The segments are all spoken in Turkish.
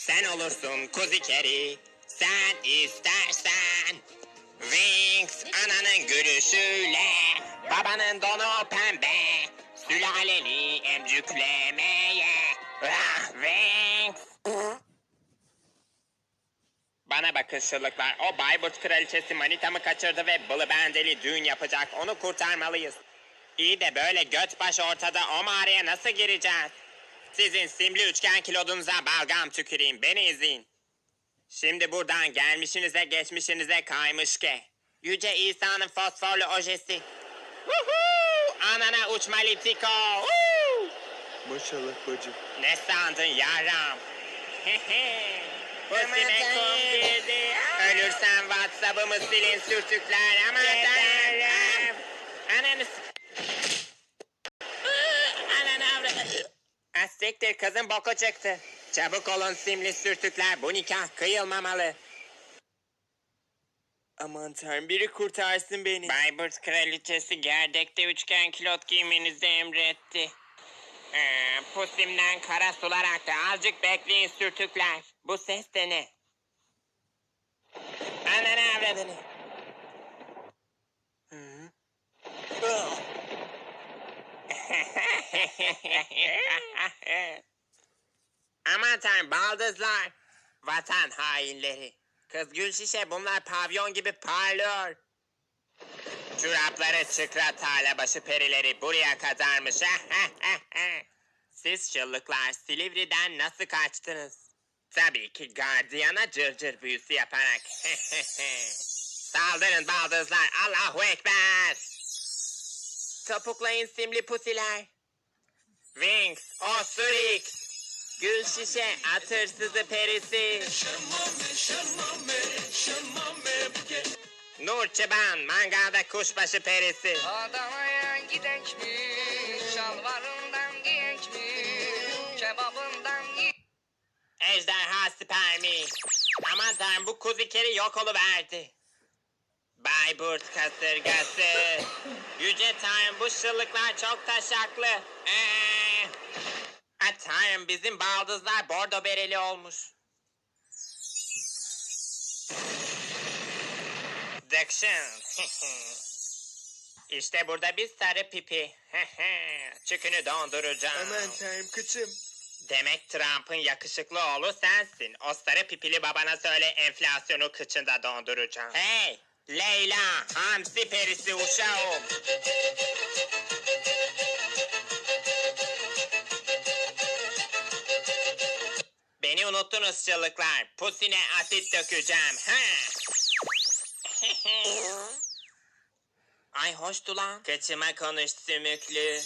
Sen olursun kuzi keri. Sen istersen. Wings ananın gülüşüyle. Babanın donu pembe. Sülaleni emcüklemeye. Ah, Wings. Bana bakın şıllıklar. O Bayburt kraliçesi manitamı kaçırdı ve bılı bendeli düğün yapacak. Onu kurtarmalıyız. İyi de böyle göt baş ortada o mağaraya nasıl gireceğiz? Sizin simli üçgen kilodunuza balgam tüküreyim. Beni izleyin. Şimdi buradan gelmişinize geçmişinize kaymış ki. Yüce İsa'nın fosforlu ojesi. Woohoo! Anana uçma litiko. Woo! Maşallah bacım. Ne sandın yaram? Kum girdi. Ölürsen Whatsapp'ımı silin sürtükler. Aman tanrım. Ananı s- Ananı Aztektir kızın boku çıktı. Çabuk olun simli sürtükler. Bu nikah kıyılmamalı. Aman tanrım biri kurtarsın beni. Bayburt kraliçesi gerdekte üçgen kilot giymenizi emretti. Ee, pusimden kara sular aktı. Azıcık bekleyin sürtükler. Bu ses de ne? Ananı avradını. Aman tanrım baldızlar. Vatan hainleri. Kız gül şişe bunlar pavyon gibi parlıyor. Çorapları çıkra tarla başı perileri buraya kadarmış. Siz çıllıklar Silivri'den nasıl kaçtınız? Tabii ki gardiyana cırcır büyüsü yaparak. Saldırın baldızlar Allahu Ekber. Topuklayın simli pusiler. Wings, Osurix, Gül şişe, at hırsızı perisi. Nur çıban, mangalda kuşbaşı perisi. Adana'ya gidekmiş, şalvarından giyekmiş, kebabından ye- Ejderha spermi. Aman tanrım bu kuzu keri yok oluverdi. Bayburt kasırgası. Yüce tanrım bu şıllıklar çok taşaklı. Ee, bizim baldızlar bordo bereli olmuş. Dıkşın. işte burada bir sarı pipi. Çükünü donduracağım. Aman tanrım kıçım. Demek Trump'ın yakışıklı oğlu sensin. O sarı pipili babana söyle enflasyonu kıçında donduracağım. Hey! Leyla! Hamsi perisi uşağım. Unuttunuz çıllıklar. Pusine asit dökeceğim. Ha! Ay hoştu lan. Kıçıma konuş sümüklü.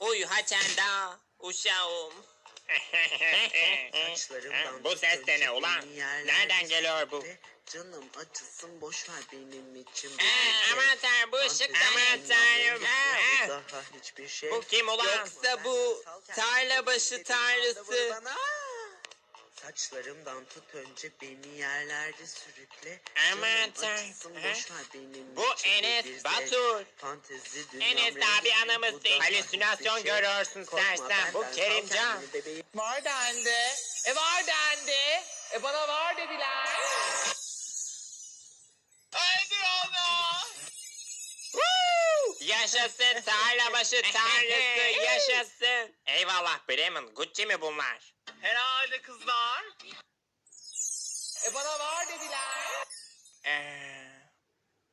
Uy haçanda uşağım. Bu ses de ne ulan? Nereden geliyor bu? Canım acısın boş ver benim için. bu Ee, gece. aman tanrım bu ışık da aman tanrım. Daha hiçbir şey. Bu kim ulan? Yoksa bu tarla başı tarlası. Saçlarımdan tut önce beni yerlerde sürükle. Aman Canım tanrım, acısın ha? boş ver benim Bu için Enes bir zevk. Batur. Fantezi Enes abi için anamız bu değil. daha Halüsinasyon hiçbir şey. görüyorsun Korkma sersem. Bu sal Kerimcan. bebeğim. Var dendi. E var dendi. E bana var dediler. Yaşasın tarla başı tarlası yaşasın. Eyvallah Bremen Gucci mi bunlar? Herhalde kızlar. E bana var dediler. Ee,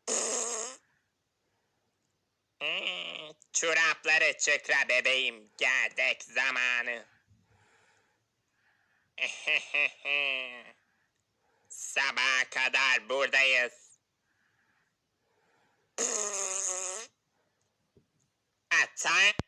Hmm, Çorapları çıkra bebeğim gerdek zamanı. Sabaha kadar buradayız. science